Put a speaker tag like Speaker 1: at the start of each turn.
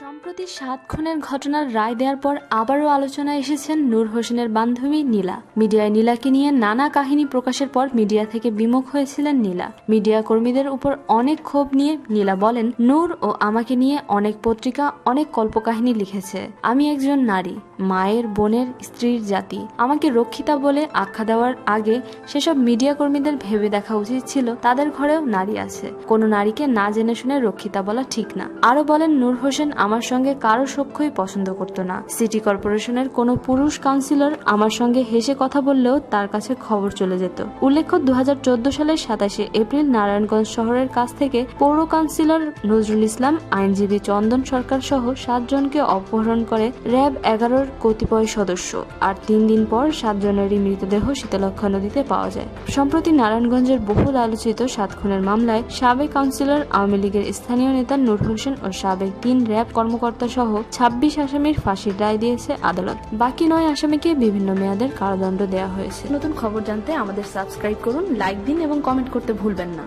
Speaker 1: সম্প্রতি সাত খুনের ঘটনার রায় দেওয়ার পর আবারও আলোচনায় এসেছেন নূর হোসেনের বান্ধবী নীলা। মিডিয়ায় নীলাকে নিয়ে নানা কাহিনী প্রকাশের পর মিডিয়া থেকে বিমুখ হয়েছিলেন নীলা। মিডিয়া কর্মীদের উপর অনেক ক্ষোভ নিয়ে নীলা বলেন, নূর ও আমাকে নিয়ে অনেক পত্রিকা, অনেক কল্পকাহিনী লিখেছে। আমি একজন নারী, মায়ের, বোনের, স্ত্রীর জাতি। আমাকে রক্ষিতা বলে আখ্যা দেওয়ার আগে সেসব মিডিয়া কর্মীদের ভেবে দেখা উচিত ছিল তাদের ঘরেও নারী আছে। কোনো নারীকে না জেনে শুনে রক্ষিতা বলা ঠিক না। আরও বলেন, নূর হোসেন আমার সঙ্গে কারও সখ্যই পছন্দ করত না। সিটি কর্পোরেশনের কোনো পুরুষ কাউন্সিলর আমার সঙ্গে হেসে কথা বললেও তার কাছে খবর চলে যেত। উল্লেখ্য দু হাজার চোদ্দ সালের সাতাশে এপ্রিল নারায়ণগঞ্জ শহরের কাছ থেকে পৌর কাউন্সিলর নজরুল ইসলাম, আইনজীবী চন্দন সরকার সহ সাতজনকে অপহরণ করে র্যাব এগারোর কতিপয় সদস্য। আর তিন দিন পর সাতজনেরই মৃতদেহ শীতলক্ষা নদীতে পাওয়া যায়। সম্প্রতি নারায়ণগঞ্জের বহুল আলোচিত সাত খুনের মামলায় সাবেক কাউন্সিলর আওয়ামী লীগের স্থানীয় নেতা নূর হোসেন ও সাবেক তিন র্যাব কর্মকর্তা সহ ছাব্বিশ আসামির ফাঁসির রায় দিয়েছে আদালত। বাকি নয় আসামিকে বিভিন্ন মেয়াদের কারাদণ্ড দেওয়া হয়েছে। নতুন খবর জানতে আমাদের সাবস্ক্রাইব করুন, লাইক দিন এবং কমেন্ট করতে ভুলবেন না।